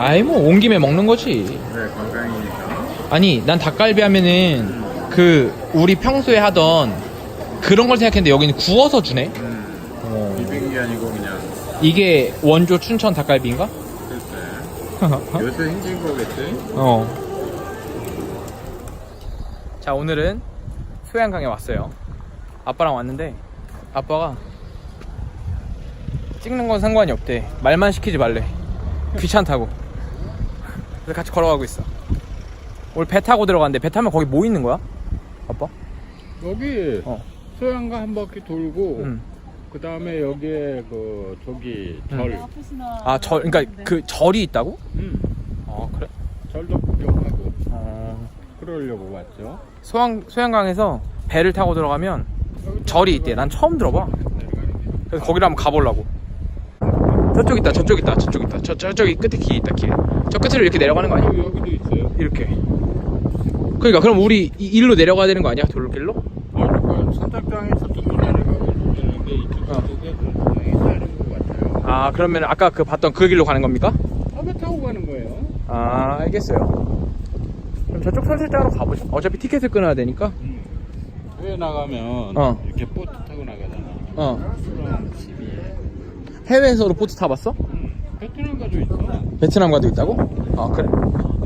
아이 뭐 온 김에 먹는 거지. 네, 건강이니까. 아니 난 닭갈비 하면은 그 우리 평소에 하던 그런 걸 생각했는데 여기는 구워서 주네. 음, 어. 비빔 게 아니고 그냥 이게 원조 춘천 닭갈비인가? 글쎄. 요새 생긴 거겠지? 어. 자 오늘은 소양강에 왔어요. 아빠랑 왔는데 아빠가 찍는 건 상관이 없대. 말만 시키지 말래. 귀찮다고. 그래서 같이 걸어가고 있어. 오늘 배 타고 들어갔는데 배 타면 거기 뭐 있는 거야? 아빠? 여기 어. 소양가 한 바퀴 돌고 응. 그 다음에 여기에 그 저기 응. 절, 아 절, 그러니까 그 절이 있다고? 음, 아 그래? 절도 구경하고 어. 그러려고 왔죠. 소양 소양강에서 배를 타고 들어가면 절이 있대. 난 처음 들어봐. 그래서 거기를 한번 가보려고. 저쪽 있다, 저쪽 있다, 저쪽 있다. 저 저쪽이 끝에 길 있다, 길. 저 끝으로 이렇게 내려가는 거 아니야? 여기, 여기도 있어요. 이렇게. 그러니까 그럼 우리 이 일로 내려가야 되는 거 아니야? 돌길로? 그러니까 선착장에서 좀 내려가고 되는데 이쪽 어. 쪽에 선착장이 다른 것 같아요. 아 그러면 아까 그 봤던 그 길로 가는 겁니까? 배 타고 가는 거예요. 아 알겠어요. 그럼 저쪽 선실장으로 가보죠. 어차피 티켓을 끊어야 되니까. 회 나가면 어. 이렇게 보트 타고 나가잖아. 어. 그럼 12에. 해외에서도 보트 타봤어? 베트남 가도 있어. 베트남 가도 있다고? 아 그래?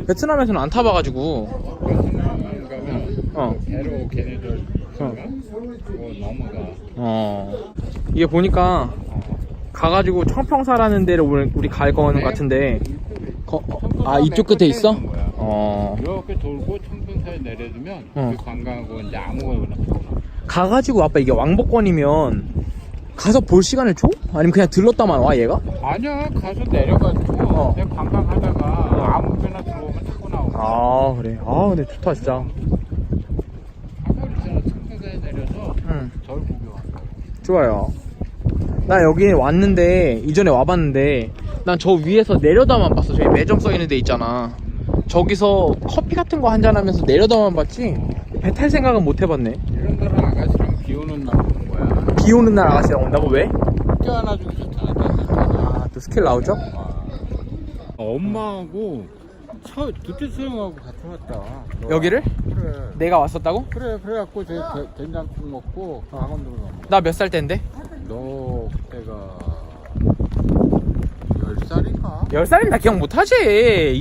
베트남에서는 안 타봐가지고. 베트남 가면 어. 그 배로 걔네들 어. 그거 넘어가. 어. 이게 보니까 어. 가가지고 청평사라는 데를 오늘 우리 갈 거는 네? 같은데. 거- 어, 아 이쪽 맨 끝에 있어? 어. 이렇게 돌고 청평사에 내려주면 어. 그 관광하고 이제 아무거나 가가지고 아빠 이게 왕복권이면 가서 볼 시간을 줘? 아니면 그냥 들렀다만 와 얘가? 아니야 가서 내려가지고 어. 그냥 관광하다가 아무 데나 들어오면 타고 나오고 아 그래. 아 근데 좋다 진짜. 아무 있잖아 청평사에 내려서 응. 절 구경하고 좋아요. 나 여기 왔는데 이전에 와봤는데 난 저 위에서 내려다만 봤어. 저기 매점 써 있는 데 있잖아. 저기서 커피 같은 거 한잔 하면서 내려다만 봤지 배 탈 생각은 못 해봤네. 이런 데는 아가씨랑 비 오는 날 오는 거야 비 오는 날 아가씨랑 온다고 왜? 껴안아주기 좋잖아 따뜻하게 아또 스킬 나오죠? 엄마하고 차, 두째 수영하고 같이 왔다 너. 여기를? 그래 내가 왔었다고? 그래 그래갖고 저 게- 된장국 먹고 강원도로 넘어 나 몇 살 때인데? 너 그때가 10살인가? 10살이면 나 기억 못하지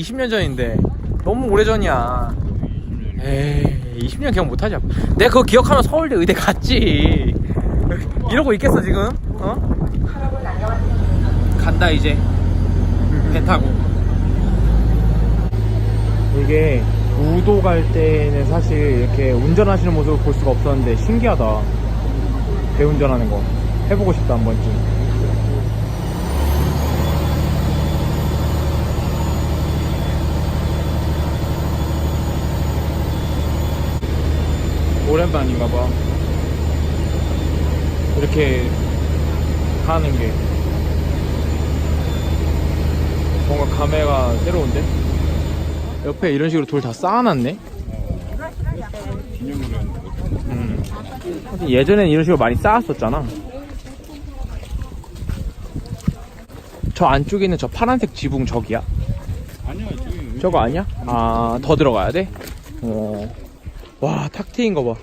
20년 전인데 너무 오래전이야 20년 에이 20년 기억 못하지 내가 그거 기억하면 서울대 의대 갔지 이러고 있겠어 지금? 어? 간다 이제. 배 타고. 이게 우도 갈 때는 사실 이렇게 운전하시는 모습을 볼 수가 없었는데 신기하다. 배 운전하는 거. 해보고 싶다 한 번쯤. 오랜만인가 봐. 이렇게 하는 게. 뭔가 감회가 새로운데? 옆에 이런 식으로 돌 다 쌓아놨네? 음. 예전엔 이런 식으로 많이 쌓았었잖아. 저 안쪽에 있는 저 파란색 지붕 저기야? 아니야 저거 아니야? 아, 더 들어가야 돼? 어. 와, 탁 트인 거 봐.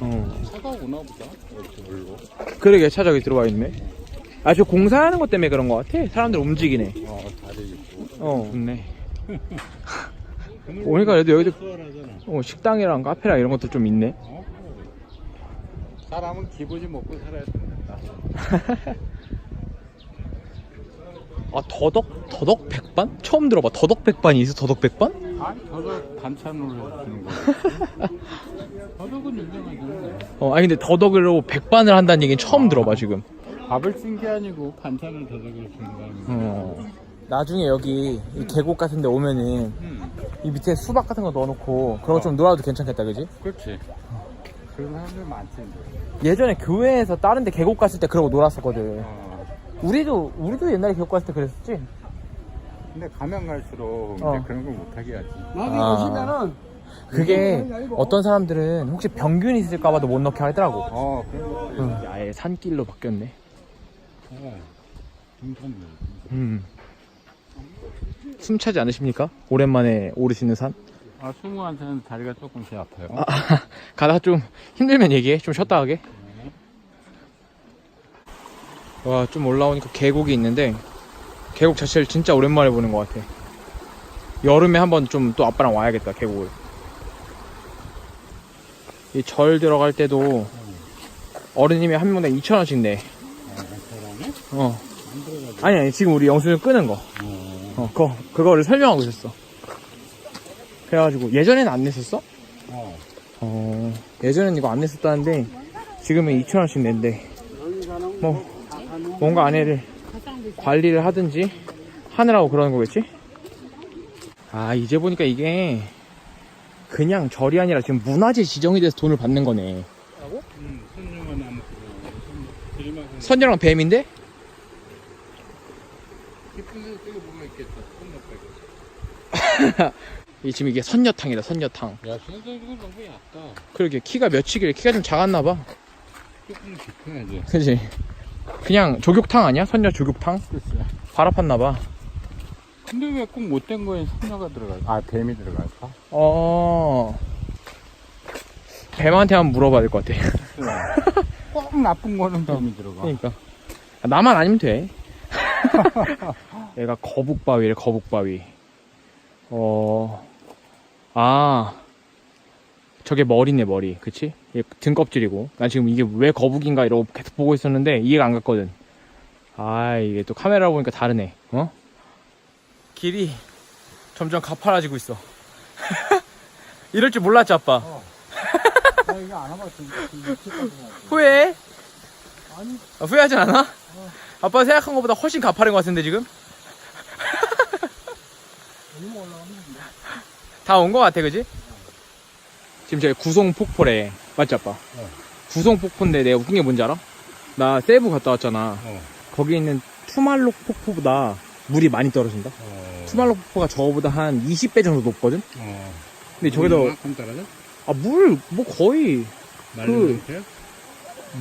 어. 차가 오나 보다 이렇게 올로 그러게 차 저기 들어와 있네. 아 저 공사하는 것 때문에 그런 것 같아. 사람들 움직이네. 어 다리 있고 어, 좋네. 오니까 그래도 여기도 수월하잖아 어, 식당이랑 카페랑 이런 것도 좀 있네. 어? 사람은 기분이 먹고 살아야 된다 아 더덕 더덕 백반? 처음 들어봐. 더덕 백반이 있어. 더덕 백반? 아니 더덕 반찬으로 주는 거야 더덕은 유명하잖아 어, 아니 근데 더덕으로 백반을 한다는 얘기는 처음 들어봐 지금. 밥을 쓴 게 아니고 반찬을 더덕으로 준다는 거 어. 나중에 여기 이 계곡 같은 데 오면은 음, 이 밑에 수박 같은 거 넣어놓고 그런 거 좀 놀아도 괜찮겠다 그지? 그렇지 그런 사람들 많지 이제. 예전에 교회에서 다른 데 계곡 갔을 때 그러고 놀았었거든 어, 우리도 우리도 옛날에 계곡 갔을 때 그랬었지? 근데 가면 갈수록 어. 이제 그런 걸 못하게 하지 나중에 아. 오시면은 그게 어떤 사람들은 혹시 병균 있을까봐도 못 넣게 하더라고. 어 그런 것들이 응. 아예 산길로 바뀌었네. 어, 음. 숨 차지 않으십니까? 오랜만에 오르시는 산? 아, 스무한테는 다리가 조금씩 아파요. 아, 가다가 좀 힘들면 얘기해. 좀 쉬었다 하게. 와, 좀 올라오니까 계곡이 있는데, 계곡 자체를 진짜 오랜만에 보는 것 같아. 여름에 한번 좀 또 아빠랑 와야겠다, 계곡을. 이 절 들어갈 때도 어른님이 한 명당 2,000원씩 내. 어. 아니, 아니, 지금 우리 영수증 끄는 거. 어. 어, 그거, 그거를 설명하고 있었어. 그래가지고, 예전에는 안 냈었어? 어. 어, 예전엔 이거 안 냈었다는데, 지금은 2,000원씩 낸대. 뭐, 뭔가 안에를 관리를 하든지, 하느라고 그러는 거겠지? 아, 이제 보니까 이게, 그냥 절이 아니라 지금 문화재 지정이 돼서 돈을 받는 거네. 음, 선녀랑 뱀인데? 깊은 데서 지금 이게 선녀탕이다, 선녀탕. 야, 이거 너무 얕다. 그러게, 키가 몇이길래 키가 좀 작았나봐. 조금 깊어야지. 그지? 그냥 조격탕 아니야? 선녀 조격탕? 글쎄. 발 아팠나봐. 근데 왜 꼭 못된 거에 손녀가 들어가? 아, 뱀이 들어갈까? 어. 뱀한테 한번 물어봐야 될 것 같아. 글쎄. 꼭 나쁜 거는 뱀이 들어가. 그러니까. 아, 나만 아니면 돼. 얘가 거북바위래, 거북바위. 어. 아. 저게 머리네, 머리. 그치? 얘 등껍질이고. 난 지금 이게 왜 거북인가 이러고 계속 보고 있었는데 이해가 안 갔거든. 아, 이게 또 카메라 보니까 다르네. 어? 길이 점점 가파라지고 있어. 이럴 줄 몰랐지, 아빠. 나 이거 안 와봤어. 후회해? 아니. 아, 후회하진 않아? 아빠 생각한 것보다 훨씬 가파른 것 같은데 지금? 다 온 것 같아 그지? 지금 저기 구송 폭포래 맞지 아빠? 구송 폭포인데 내가 웃긴 게 뭔지 알아? 나 세부 갔다 왔잖아 어. 거기 있는 투말록 폭포보다 물이 많이 떨어진다 어. 투말록 폭포가 저거보다 한 20배 정도 높거든? 어. 근데 저기도 이만큼 떨어져? 아물 뭐 거의 말린 상태야?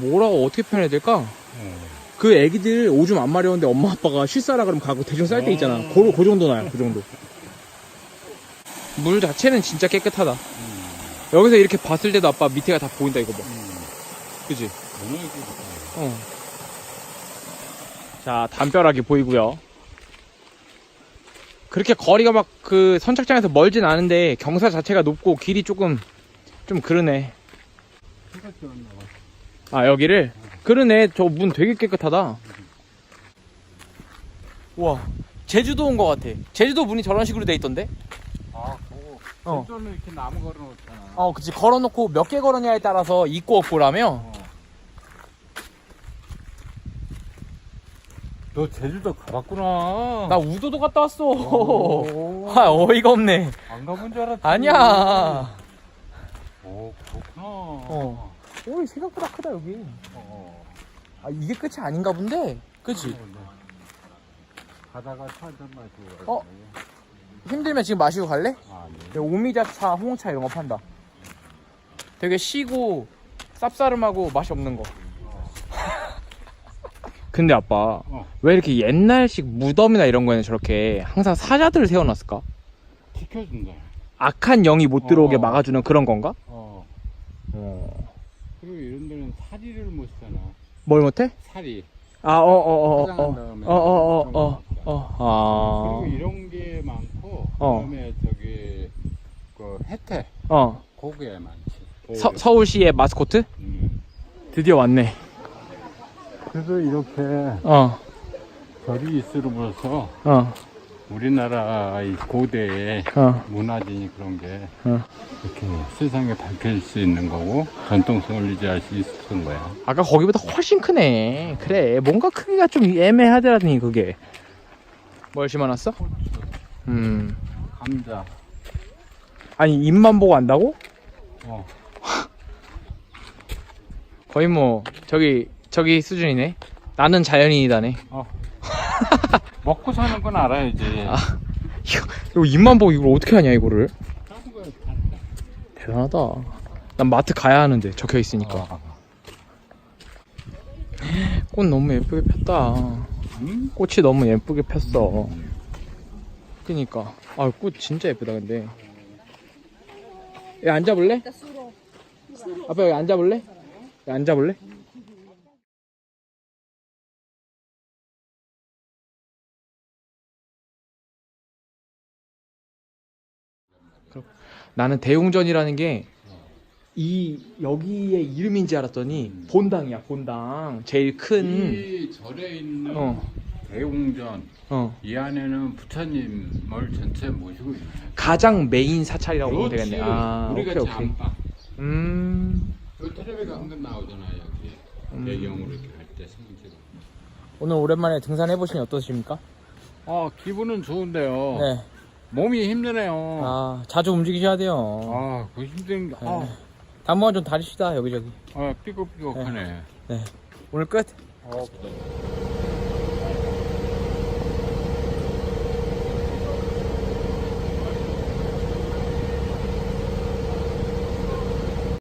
뭐라고 어떻게 표현해야 될까? 어. 그 애기들 오줌 안 마려운데 엄마 아빠가 실사라 그러면 가고 대충 쌀 때 있잖아 어. 그, 그 정도 나요 그 정도 물 자체는 진짜 깨끗하다 음. 여기서 이렇게 봤을 때도 아빠 밑에가 다 보인다 이거 봐 음. 그지? 너무 예쁘다. 어. 자 담벼락이 보이고요 그렇게 거리가 막 그 선착장에서 멀진 않은데 경사 자체가 높고 길이 조금 좀 그러네 봐. 아 여기를 그러네 저 문 되게 깨끗하다 우와 제주도 온 것 같아 제주도 문이 저런 식으로 돼 있던데 아, 어. 는 이렇게 나무 걸어놓잖아. 어 그치 걸어놓고 몇 개 걸었냐에 따라서 있고 없고라며 어. 너 제주도 가봤구나. 나 우도도 갔다 왔어 오. 아 어이가 없네 안 가본 줄 알았지. 아니야 오, 그렇구나. 어. 오 생각보다 크다 여기 어. 아 이게 끝이 아닌가 본데 그치 어, 네. 차 한잔 마시고. 어? 힘들면 지금 마시고 갈래? 아, 네. 여기 오미자차 홍차 이런 거 판다 되게 시고 쌉싸름하고 맛이 없는 거 근데 아빠 어. 왜 이렇게 옛날식 무덤이나 이런 거에는 저렇게 항상 사자들을 세워놨을까? 지켜준다. 악한 영이 못 들어오게 어. 막아주는 그런 건가? 어. 어. 그리고 이런 데는 사리를 못 쓰잖아. 뭘 못해? 사리. 아, 어, 어, 어, 어, 어, 어, 어, 어, 거 어, 있어. 어, 그리고 이런 게 많고 어. 그다음에 저기 그 혜태 아, 어. 고기에 많지. 서, 서울시의 마스코트? 음. 드디어 왔네. 그래서 이렇게 어, 절이 있으로서 어, 우리나라 이 고대의 어, 문화진이 그런 게 어. 이렇게 세상에 밝힐 수 있는 거고 전통성을 유지할 수 있었던 거야. 아까 거기보다 훨씬 크네. 그래, 뭔가 크기가 좀 애매하더라니, 그게. 뭘 심어놨어? 고추, 음. 감자, 아니, 입만 보고 안다고? 어, 거의 뭐, 저기, 저기 수준이네. 나는 자연인이다네. 먹고 사는 건 알아야지. 아. 이거 입만 보고 이걸 어떻게 하냐, 이거를. 거야, 거. 대단하다. 난 마트 가야 하는데, 적혀 있으니까. 어. 꽃 너무 예쁘게 폈다. 음? 꽃이 너무 예쁘게 폈어. 그니까. 아, 꽃 진짜 예쁘다, 근데. 여기 앉아볼래? 아빠 여기 앉아볼래? 여기 앉아볼래? 그럼 나는 대웅전이라는 게 이 여기의 이름인지 알았더니 본당이야 본당 제일 큰 이 절에 있는 어, 대웅전 어. 이 안에는 부처님을 전체 모시고 있어요. 가장 메인 사찰이라고 보면. 되겠네 아 우리 오케이 같이 오케이 안방. 음그 텔레비가 한번 나오잖아요 여기 음. 배경으로 이렇게 할때 사진 찍어. 오늘 오랜만에 등산해 보시니 어떠십니까? 아 기분은 좋은데요. 네. 몸이 힘드네요. 아 자주 움직이셔야 돼요. 아, 그 힘든 게, 아, 당분간 좀 다니시다 여기저기. 아, 삐걱삐걱하네. 네. 오늘 끝. 어, 그래.